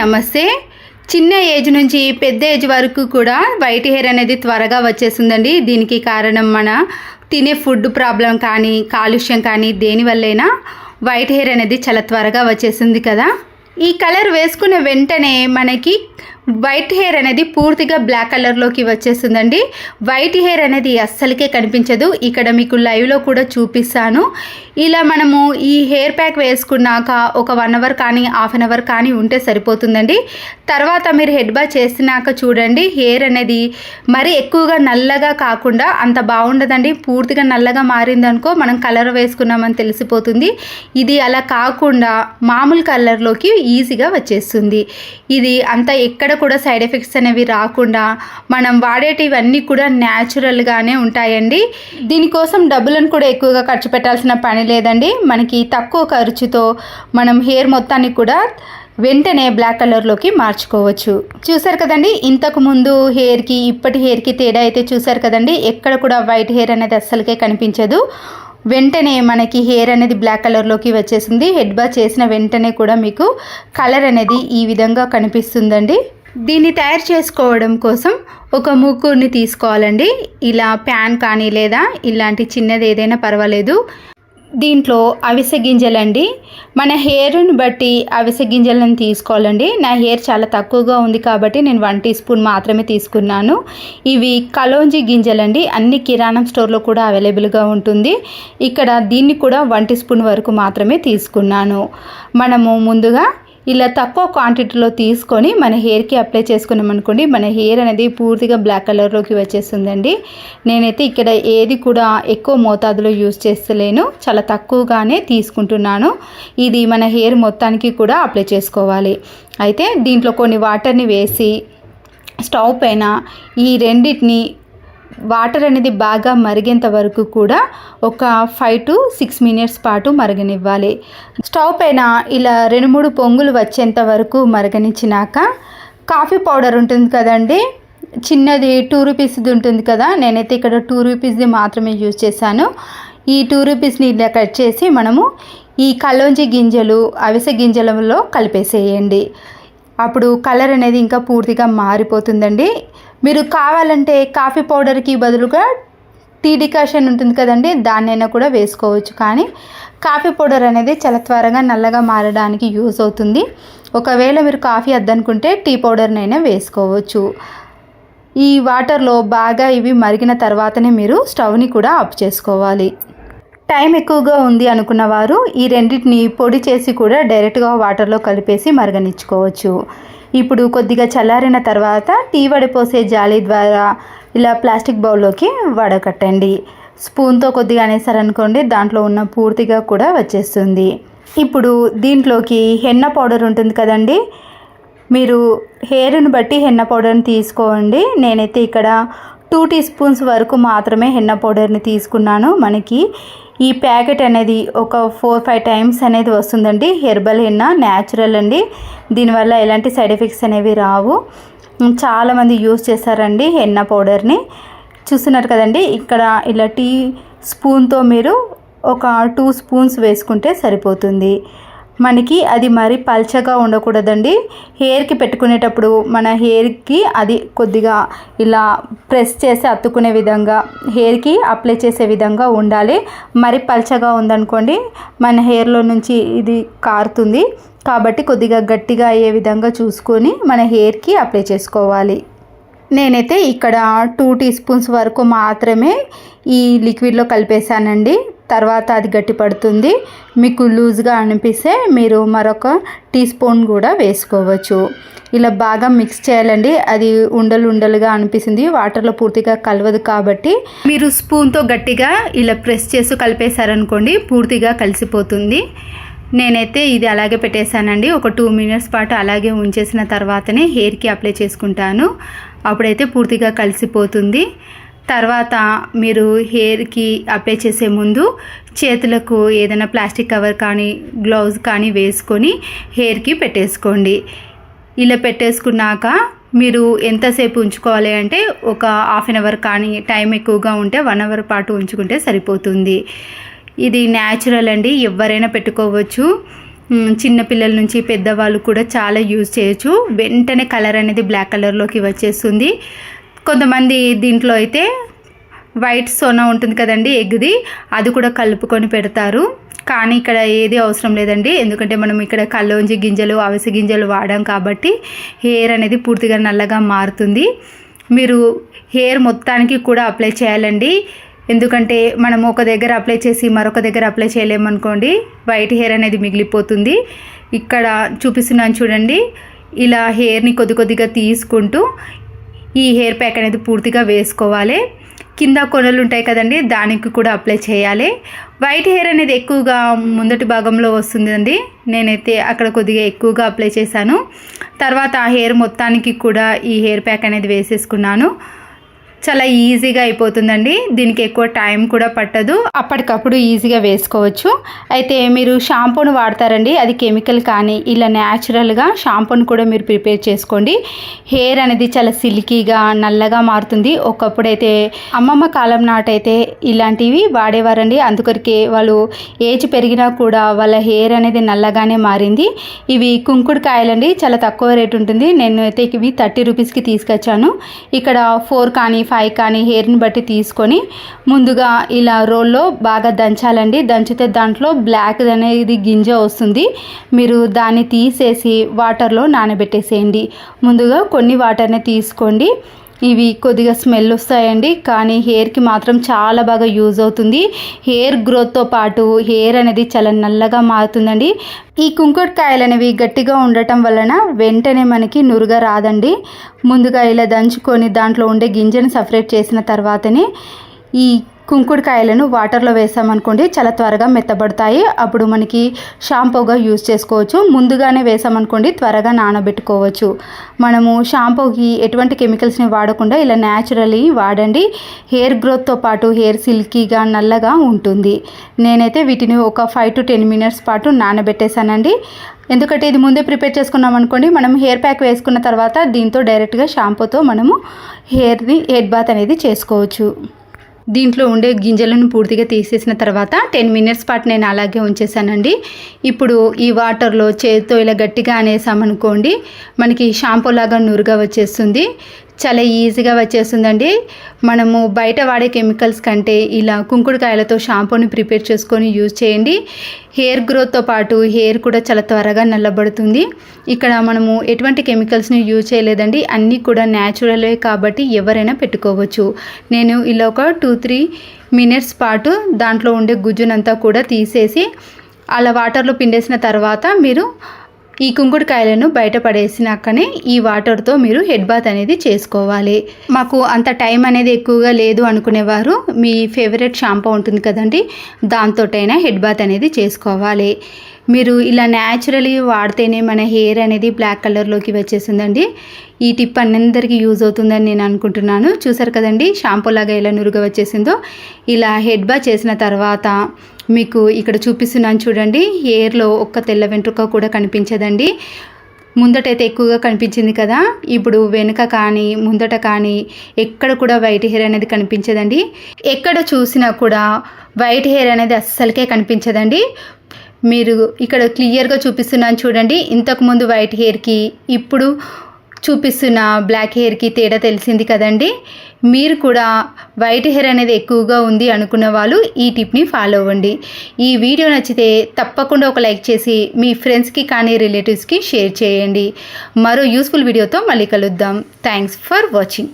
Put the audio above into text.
నమస్తే. చిన్న ఏజ్ నుంచి పెద్ద ఏజ్ వరకు కూడా వైట్ హెయిర్ అనేది త్వరగా వచ్చేస్తుందండి. దీనికి కారణం మన తినే ఫుడ్ ప్రాబ్లం కానీ కాలుష్యం కానీ దేనివల్లైనా వైట్ హెయిర్ అనేది చాలా త్వరగా వచ్చేసింది కదా. ఈ కలర్ వేసుకున్న వెంటనే మనకి వైట్ హెయిర్ అనేది పూర్తిగా బ్లాక్ కలర్లోకి వచ్చేస్తుందండి. వైట్ హెయిర్ అనేది అస్సలకే కనిపించదు. ఇక్కడ మీకు లైవ్లో కూడా చూపిస్తాను. ఇలా మనము ఈ హెయిర్ ప్యాక్ వేసుకున్నాక ఒక వన్ అవర్ కానీ హాఫ్ అన్ అవర్ కానీ ఉంటే సరిపోతుందండి. తర్వాత మీరు హెడ్ బా చేసినాక చూడండి హెయిర్ అనేది మరీ ఎక్కువగా నల్లగా కాకుండా అంత బాగుండదండి. పూర్తిగా నల్లగా మారిందనుకో మనం కలర్ వేసుకున్నామని తెలిసిపోతుంది. ఇది అలా కాకుండా మామూలు కలర్లోకి ఈజీగా వచ్చేస్తుంది. ఇది అంత ఎక్కడ కూడా సైడ్ ఎఫెక్ట్స్ అనేవి రాకుండా మనం వాడేటివన్నీ కూడా న్యాచురల్గానే ఉంటాయండి. దీనికోసం డబ్బులను కూడా ఎక్కువగా ఖర్చు పెట్టాల్సిన పని లేదండి. మనకి తక్కువ ఖర్చుతో మనం హెయిర్ మొత్తాన్ని కూడా వెంటనే బ్లాక్ కలర్లోకి మార్చుకోవచ్చు. చూసారు కదండి ఇంతకు ముందు హెయిర్కి ఇప్పటి హెయిర్కి తేడా అయితే చూసారు కదండి ఎక్కడ కూడా వైట్ హెయిర్ అనేది అస్సలకే కనిపించదు. వెంటనే మనకి హెయిర్ అనేది బ్లాక్ కలర్లోకి వచ్చేసింది. హెడ్ బా చేసిన వెంటనే కూడా మీకు కలర్ అనేది ఈ విధంగా కనిపిస్తుందండి. దీన్ని తయారు చేసుకోవడం కోసం ఒక మూకుని తీసుకోవాలండి. ఇలా ప్యాన్ కానీ లేదా ఇలాంటి చిన్నది ఏదైనా పర్వాలేదు. దీంట్లో అవిసె గింజలండి. మన హెయిర్ని బట్టి అవిసె గింజలను తీసుకోవాలండి. నా హెయిర్ చాలా తక్కువగా ఉంది కాబట్టి నేను వన్ టీ స్పూన్ మాత్రమే తీసుకున్నాను. ఇవి కలోంజి గింజలండి. అన్ని కిరాణం స్టోర్లో కూడా అవైలబుల్గా ఉంటుంది. ఇక్కడ దీన్ని కూడా వన్ టీ స్పూన్ వరకు మాత్రమే తీసుకున్నాను. మనము ముందుగా ఇలా తక్కువ క్వాంటిటీలో తీసుకొని మన హెయిర్కి అప్లై చేసుకున్నాం అనుకోండి మన హెయిర్ అనేది పూర్తిగా బ్లాక్ కలర్లోకి వచ్చేస్తుందండి. నేనైతే ఇక్కడ ఏది కూడా ఎక్కువ మోతాదులో యూజ్ చేస్తలేను చాలా తక్కువగానే తీసుకుంటున్నాను. ఇది మన హెయిర్ మొత్తానికి కూడా అప్లై చేసుకోవాలి. అయితే దీంట్లో కొన్ని వాటర్ని వేసి స్టవ్ పైన ఈ రెండింటిని వాటర్ అనేది బాగా మరిగేంత వరకు కూడా ఒక ఫైవ్ టు సిక్స్ మినిట్స్ పాటు మరగనివ్వాలి. స్టవ్ పైన ఇలా రెండు మూడు పొంగులు వచ్చేంత వరకు మరగనిచ్చినాక కాఫీ పౌడర్ ఉంటుంది కదండి చిన్నది టూ రూపీస్ది ఉంటుంది కదా నేనైతే ఇక్కడ టూ రూపీస్ది మాత్రమే యూజ్ చేశాను. ఈ టూ రూపీస్ని ఇలా కట్ చేసి మనము ఈ కలోంజి గింజలు అవిసె గింజలలో కలిపేసేయండి. అప్పుడు కలర్ అనేది ఇంకా పూర్తిగా మారిపోతుందండి. మీరు కావాలంటే కాఫీ పౌడర్కి బదులుగా టీ డికాషన్ ఉంటుంది కదండి దాన్నైనా కూడా వేసుకోవచ్చు. కానీ కాఫీ పౌడర్ అనేది చాలా త్వరగా నల్లగా మారడానికి యూస్ అవుతుంది. ఒకవేళ మీరు కాఫీ వద్దనుకుంటే టీ పౌడర్నైనా వేసుకోవచ్చు. ఈ వాటర్లో బాగా ఇవి మరిగిన తర్వాతనే మీరు స్టవ్ని కూడా ఆఫ్ చేసుకోవాలి. టైం ఎక్కువగా ఉంది అనుకున్న వారు ఈ రెండింటిని పొడి చేసి కూడా డైరెక్ట్గా వాటర్లో కలిపేసి మరగనిచ్చుకోవచ్చు. ఇప్పుడు కొద్దిగా చల్లారిన తర్వాత టీ వడిపోసే జాలి ద్వారా ఇలా ప్లాస్టిక్ బౌల్లోకి వడకట్టండి. స్పూన్తో కొద్దిగా అనేసారనుకోండి దాంట్లో ఉన్న పూర్తిగా కూడా వచ్చేస్తుంది. ఇప్పుడు దీంట్లోకి హెన్న పౌడర్ ఉంటుంది కదండి మీరు హెయిర్ను బట్టి హెన్న పౌడర్ని తీసుకోండి. నేనైతే ఇక్కడ టూ టీ స్పూన్స్ వరకు మాత్రమే హెన్న పౌడర్ని తీసుకున్నాను. మనకి ఈ ప్యాకెట్ అనేది ఒక ఫోర్ ఫైవ్ టైమ్స్ అనేది వస్తుందండి. హెర్బల్ హెన్న న్యాచురల్ అండి. దీనివల్ల ఎలాంటి సైడ్ ఎఫెక్ట్స్ అనేవి రావు. చాలామంది యూస్ చేస్తారండి హెన్న పౌడర్ని. చూస్తున్నారు కదండి ఇక్కడ ఇలా టీ స్పూన్తో మీరు ఒక టూ స్పూన్స్ వేసుకుంటే సరిపోతుంది. మనకి అది మరి పల్చగా ఉండకూడదండి. హెయిర్కి పెట్టుకునేటప్పుడు మన హెయిర్కి అది కొద్దిగా ఇలా ప్రెస్ చేసి అత్తుకునే విధంగా హెయిర్కి అప్లై చేసే విధంగా ఉండాలి. మరి పల్చగా ఉందనుకోండి మన హెయిర్లో నుంచి ఇది కారుతుంది. కాబట్టి కొద్దిగా గట్టిగా అయ్యే విధంగా చూసుకొని మన హెయిర్కి అప్లై చేసుకోవాలి. నేనైతే ఇక్కడ టూ టీ స్పూన్స్ వరకు మాత్రమే ఈ లిక్విడ్లో కలిపేశానండి. తర్వాత అది గట్టి పడుతుంది మీకు లూజ్గా అనిపిస్తే మీరు మరొక టీ స్పూన్ కూడా వేసుకోవచ్చు. ఇలా బాగా మిక్స్ చేయాలండి. అది ఉండలు ఉండలుగా అనిపిస్తుంది. వాటర్లో పూర్తిగా కలవదు కాబట్టి. మీరు స్పూన్తో గట్టిగా ఇలా ప్రెస్ చేసి కలిపేశారనుకోండి పూర్తిగా కలిసిపోతుంది. నేనైతే ఇది అలాగే పెట్టేశానండి. ఒక టూ మినిట్స్ పాటు అలాగే ఉంచేసిన తర్వాతనే హెయిర్కి అప్లై చేసుకుంటాను. అప్పుడైతే పూర్తిగా కలిసిపోతుంది. తర్వాత మీరు హెయిర్కి అప్లై చేసే ముందు చేతులకు ఏదైనా ప్లాస్టిక్ కవర్ కానీ గ్లౌజ్ కానీ వేసుకొని హెయిర్కి పెట్టేసుకోండి. ఇలా పెట్టేసుకున్నాక మీరు ఎంతసేపు ఉంచుకోవాలి అంటే ఒక హాఫ్ అన్ అవర్ కానీ టైం ఎక్కువగా ఉంటే వన్ అవర్ పాటు ఉంచుకుంటే సరిపోతుంది. ఇది న్యాచురల్ అండి ఎవరైనా పెట్టుకోవచ్చు. చిన్నపిల్లల నుంచి పెద్దవాళ్ళు కూడా చాలా యూజ్ చేయొచ్చు. వెంటనే కలర్ అనేది బ్లాక్ కలర్లోకి వచ్చేస్తుంది. కొంతమంది దీంట్లో అయితే వైట్ సోనా ఉంటుంది కదండి ఎగ్ది అది కూడా కలుపుకొని పెడతారు. కానీ ఇక్కడ ఏది అవసరం లేదండి. ఎందుకంటే మనం ఇక్కడ కల్లోంజి గింజలు అవిసె గింజలు వాడాం కాబట్టి హెయిర్ అనేది పూర్తిగా నల్లగా మారుతుంది. మీరు హెయిర్ మొత్తానికి కూడా అప్లై చేయాలండి. ఎందుకంటే మనం ఒక దగ్గర అప్లై చేసి మరొక దగ్గర అప్లై చేయలేమనుకోండి వైట్ హెయిర్ అనేది మిగిలిపోతుంది. ఇక్కడ చూపిస్తున్నాను చూడండి. ఇలా హెయిర్ని కొద్ది కొద్దిగా తీసుకుంటూ ఈ హెయిర్ ప్యాక్ అనేది పూర్తిగా వేసుకోవాలి. కింద కొనలు ఉంటాయి కదండి దానికి కూడా అప్లై చేయాలి. వైట్ హెయిర్ అనేది ఎక్కువగా ముందటి భాగంలో వస్తుందండి. నేనైతే అక్కడ కొద్దిగా ఎక్కువగా అప్లై చేశాను. తర్వాత ఆ హెయిర్ మొత్తానికి కూడా ఈ హెయిర్ ప్యాక్ అనేది వేసేసుకున్నాను. చాలా ఈజీగా అయిపోతుందండి. దీనికి ఎక్కువ టైం కూడా పట్టదు. అప్పటికప్పుడు ఈజీగా వేసుకోవచ్చు. అయితే మీరు షాంపూను వాడతారండి. అది కెమికల్ కానీ ఇలా న్యాచురల్గా షాంపూను కూడా మీరు ప్రిపేర్ చేసుకోండి. హెయిర్ అనేది చాలా సిల్కీగా నల్లగా మారుతుంది. ఒకప్పుడైతే అమ్మమ్మ కాలం నాటైతే ఇలాంటివి వాడేవారండి. అందుకొరికే వాళ్ళు ఏజ్ పెరిగినా కూడా వాళ్ళ హెయిర్ అనేది నల్లగానే మారింది. ఇవి కుంకుడుకాయలండి. చాలా తక్కువ రేట్ ఉంటుంది. నేను అయితే ఇవి థర్టీ రూపీస్కి తీసుకొచ్చాను. ఇక్కడ ఫోర్ కానీ ఫైవ్ కానీ హెయిర్ని బట్టి తీసుకొని ముందుగా ఇలా రోల్లో బాగా దంచాలండి. దంచితే దాంట్లో బ్లాక్ అనేది గింజ వస్తుంది. మీరు దాన్ని తీసేసి వాటర్లో నానబెట్టేసేయండి. ముందుగా కొన్ని వాటర్ని తీసుకోండి. ఇవి కొద్దిగా స్మెల్ వస్తాయండి. కానీ హెయిర్కి మాత్రం చాలా బాగా యూజ్ అవుతుంది. హెయిర్ గ్రోత్తో పాటు హెయిర్ అనేది చాలా నల్లగా మారుతుందండి. ఈ కుంకుడుకాయలు అనేవి గట్టిగా ఉండటం వలన వెంటనే మనకి నురుగా రాదండి. ముందుగా ఇలా దంచుకొని దాంట్లో ఉండే గింజను సపరేట్ చేసిన తర్వాతనే ఈ కుంకుడుకాయలను వాటర్లో వేసామనుకోండి చాలా త్వరగా మెత్తబడతాయి. అప్పుడు మనకి షాంపూగా యూజ్ చేసుకోవచ్చు. ముందుగానే వేసామనుకోండి త్వరగా నానబెట్టుకోవచ్చు. మనము షాంపూకి ఎటువంటి కెమికల్స్ని వాడకుండా ఇలా న్యాచురల్లీ వాడండి. హెయిర్ గ్రోత్తో పాటు హెయిర్ సిల్కీగా నల్లగా ఉంటుంది. నేనైతే వీటిని ఒక ఫైవ్ టు టెన్ మినిట్స్ పాటు నానబెట్టేశానండి. ఎందుకంటే ఇది ముందే ప్రిపేర్ చేసుకున్నాం అనుకోండి మనం హెయిర్ ప్యాక్ వేసుకున్న తర్వాత దీంతో డైరెక్ట్గా షాంపూతో మనము హెయిర్ని హెడ్ బాత్ అనేది చేసుకోవచ్చు. దీంట్లో ఉండే గింజలను పూర్తిగా తీసేసిన తర్వాత టెన్ మినిట్స్ పాటు నేను అలాగే ఉంచేసానండి ఇప్పుడు ఈ వాటర్లో చేతితో ఇలా గట్టిగా అనేసామనుకోండి మనకి షాంపూ లాగా నురుగా వచ్చేస్తుంది. చాలా ఈజీగా వచ్చేస్తుందండి. మనము బయట వాడే కెమికల్స్ కంటే ఇలా కుంకుడుకాయలతో షాంపూని ప్రిపేర్ చేసుకొని యూజ్ చేయండి. హెయిర్ గ్రోత్తో పాటు హెయిర్ కూడా చాలా త్వరగా నల్లబడుతుంది. ఇక్కడ మనము ఎటువంటి కెమికల్స్ని యూజ్ చేయలేదండి. అన్నీ కూడా న్యాచురలే కాబట్టి ఎవరైనా పెట్టుకోవచ్చు. నేను ఇలా ఒక టూ త్రీ మినిట్స్ పాటు దాంట్లో ఉండే గుజ్జునంతా కూడా తీసేసి అలా వాటర్లో పిండేసిన తర్వాత మీరు ఈ కుంకుడుకాయలను బయట పడేసినాకనే ఈ వాటర్తో మీరు హెడ్ బాత్ అనేది చేసుకోవాలి. మాకు అంత టైం అనేది ఎక్కువగా లేదు అనుకునేవారు. మీ ఫేవరెట్ షాంపూ ఉంటుంది కదండి దాంతోటైనా హెడ్ బాత్ అనేది చేసుకోవాలి. మీరు ఇలా న్యాచురలీ వాడితేనే మన హెయిర్ అనేది బ్లాక్ కలర్లోకి వచ్చేసిందండి. ఈ టిప్ అందరికీ యూజ్ అవుతుందని నేను అనుకుంటున్నాను. చూసారు కదండి షాంపూ లాగా ఎలా నురుగా వచ్చేసిందో. ఇలా హెడ్ బాత్ చేసిన తర్వాత మీకు ఇక్కడ చూపిస్తున్నాను చూడండి. ఎయిర్లో ఒక్క తెల్ల వెంట్రుక కూడా కనిపించదండి. ముందటైతే ఎక్కువగా కనిపించింది కదా. ఇప్పుడు వెనుక కానీ ముందట కానీ ఎక్కడ కూడా వైట్ హెయిర్ అనేది కనిపించదండి. ఎక్కడ చూసినా కూడా వైట్ హెయిర్ అనేది అస్సలకే కనిపించదండి. మీరు ఇక్కడ క్లియర్గా చూపిస్తున్నాను చూడండి. ఇంతకుముందు వైట్ హెయిర్కి ఇప్పుడు చూపిస్తున్న బ్లాక్ హెయిర్కి తేడా తెలిసింది కదండి. మీరు కూడా వైట్ హెయిర్ అనేది ఎక్కువగా ఉంది అనుకున్న వాళ్ళు ఈ టిప్ని ఫాలో అవ్వండి. ఈ వీడియో నచ్చితే తప్పకుండా ఒక లైక్ చేసి మీ ఫ్రెండ్స్కి కానీ రిలేటివ్స్కి షేర్ చేయండి. మరో యూస్ఫుల్ వీడియోతో మళ్ళీ కలుద్దాం. Thanks for watching